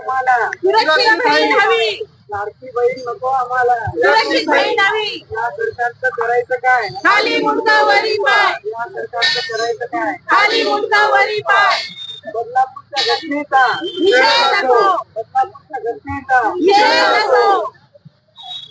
आम्हाला. सुरक्षित बहीण हवी. लाडकी बहीण नको आम्हाला. सुरक्षित बहीण हवी. या सरकारचं करायचं काय? खाली मुंडका वरी पाय. या सरकारचं करायचं काय? खाली मुंडका वरी पाय. बदलापूरच्या घटनेचा. निषेध नको. बदलापूरच्या घटनेचा. निषेध नको.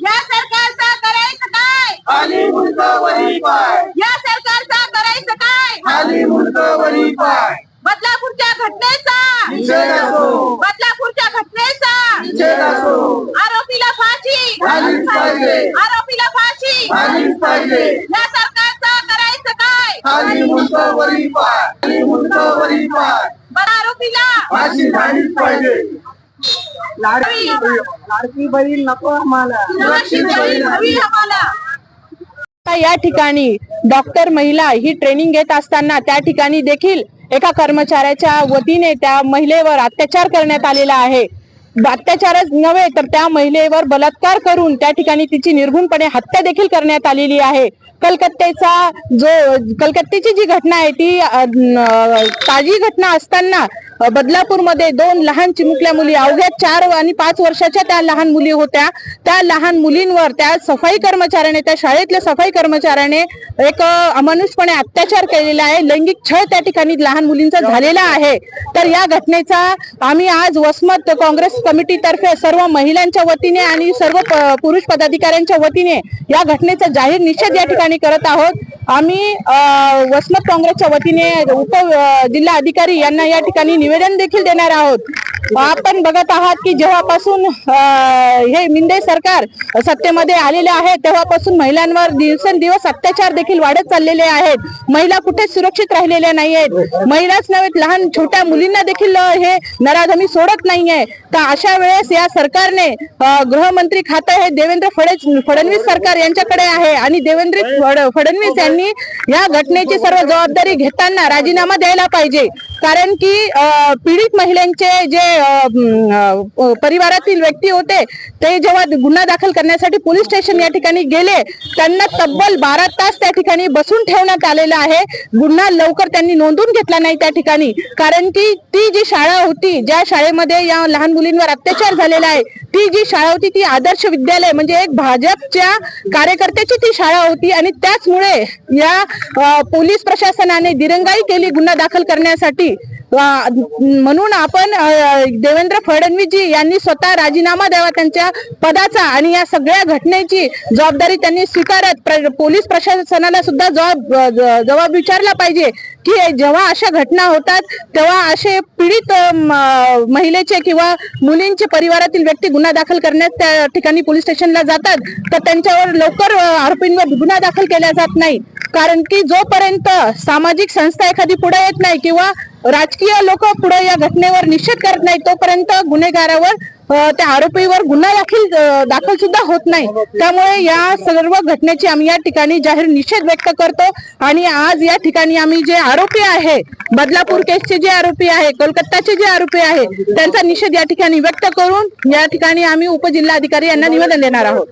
या सरकारचा करायचं काय? खाली मुंडकावरी पाय. या सरकारचा करायचं काय? खाली मुंडकावरी पाय. बदलापूरच्या घटनेचा. निषेध असो. बदलापूरच्या घटनेचा निषेध असो. आरोपीला फाशी झालीच पाहिजे. आरोपीला फाशी झालीच पाहिजे या सरकारचा करायचं काय? खाली पाय. खाली पाय. फाशी झालीच पाहिजे. लाडकी लाडकी बहीण नको आम्हाला. सुरक्षित बहीण. हवी आम्हाला. आता या ठिकाणी डॉक्टर महिला ही ट्रेनिंग घेत असताना त्या ठिकाणी देखील एका कर्मचाऱ्याच्या वतीने त्या महिलेवर अत्याचार करण्यात आलेला आहे. अत्याचारच नव्हे तर त्या महिलेवर बलात्कार करून त्या ठिकाणी तिची निर्घुणपणे हत्या देखील करण्यात आलेली आहे. कलकत्त्याचा जो कलकत्त्याची जी घटना आहे ती ताजी घटना असताना बदलापूरमध्ये दोन लहान चिमुकल्या मुली अवघ्या चार आणि पाच वर्षाच्या त्या लहान मुली होत्या. त्या लहान मुलींवर त्या सफाई कर्मचाऱ्याने त्या शाळेतल्या सफाई कर्मचाऱ्याने एक अमानुषपणे अत्याचार केलेला आहे. लैंगिक छळ त्या ठिकाणी लहान मुलींचा झालेला आहे. तर या घटनेचा आम्ही आज वसमत काँग्रेस कमिटीतर्फे सर्व महिलांच्या वतीने आणि सर्व प- पुरुष पदाधिकाऱ्यांच्या वतीने या घटनेचा जाहीर निषेध या ठिकाणी करत आहोत. आम्ही वसमत काँग्रेसच्या वतीने उप जिल्हा अधिकारी यांना या ठिकाणी निवेदन देखील देणार आहोत. आपण बघत आहात की जेव्हापासून हे मिंदे सरकार सत्तेमध्ये आलेले आहे तेव्हापासून महिलांवर दिवसेंदिवस अत्याचार देखील वाढत चाललेले आहेत. महिला कुठेच सुरक्षित राहिलेल्या नाही आहेत महिलाच नव्हे लहान छोट्या मुलींना देखील हे नराधमी सोडत नाहीये. तर अशा वेळेस या सरकारने गृहमंत्री खातं हे देवेंद्र फडणवीस सरकार यांच्याकडे आहे आणि देवेंद्र फडणवीस यांनी या घटनेची सर्व जबाबदारी घेताना राजीनामा द्यायला पाहिजे. कारण की पीडित महिलांचे जे परिवारातील व्यक्ती होते ते जेव्हा गुन्हा दाखल करण्यासाठी पोलीस स्टेशन या ठिकाणी गेले त्यांना तब्बल बारा तास त्या ठिकाणी बसून ठेवण्यात आलेलं आहे. गुन्हा लवकर त्यांनी नोंदून घेतला नाही त्या ठिकाणी. कारण की ती जी शाळा होती ज्या शाळेमध्ये या लहान मुलींवर अत्याचार झालेला आहे ती जी शाळा होती ती आदर्श विद्यालय म्हणजे एक भाजपच्या कार्यकर्त्याची ती शाळा होती आणि त्याचमुळे या पोलीस प्रशासनाने दिरंगाई केली गुन्हा दाखल करण्यासाठी. म्हणून आपण देवेंद्र फडणवीसजी यांनी स्वतः राजीनामा द्यावा त्यांच्या पदाचा आणि या सगळ्या घटनेची जबाबदारी त्यांनी स्वीकारत पोलीस प्रशासनाला सुद्धा जबाब ज- जबाब विचारला पाहिजे की जेव्हा अशा घटना होतात तेव्हा असे पीडित महिलेचे किंवा मुलींचे परिवारातील व्यक्ती गुन्हा दाखल करण्यात त्या ठिकाणी पोलीस स्टेशनला जातात तर त्यांच्यावर लवकर आरोपींवर गुन्हा दाखल केला जात नाही. कारण की जोपर्यंत सामाजिक संस्था एखादी पुढे येत नाही किंवा राजकीय लोक पुढे या घटनेवर निषेध करत नाही तोपर्यंत गुन्हेगारावर त्या आरोपीवर गुन्हा दाखल दाखल सुद्धा होत नाही. त्यामुळे या सर्व घटनेची आम्ही या ठिकाणी जाहीर निषेध व्यक्त करतो आणि आज या ठिकाणी आम्ही जे आरोपी आहे बदलापूर केसचे जे आरोपी आहे कोलकाताचे जे आरोपी आहे त्यांचा निषेध या ठिकाणी व्यक्त करून या ठिकाणी आम्ही उपजिल्हाधिकारी यांना निवेदन देणार आहोत.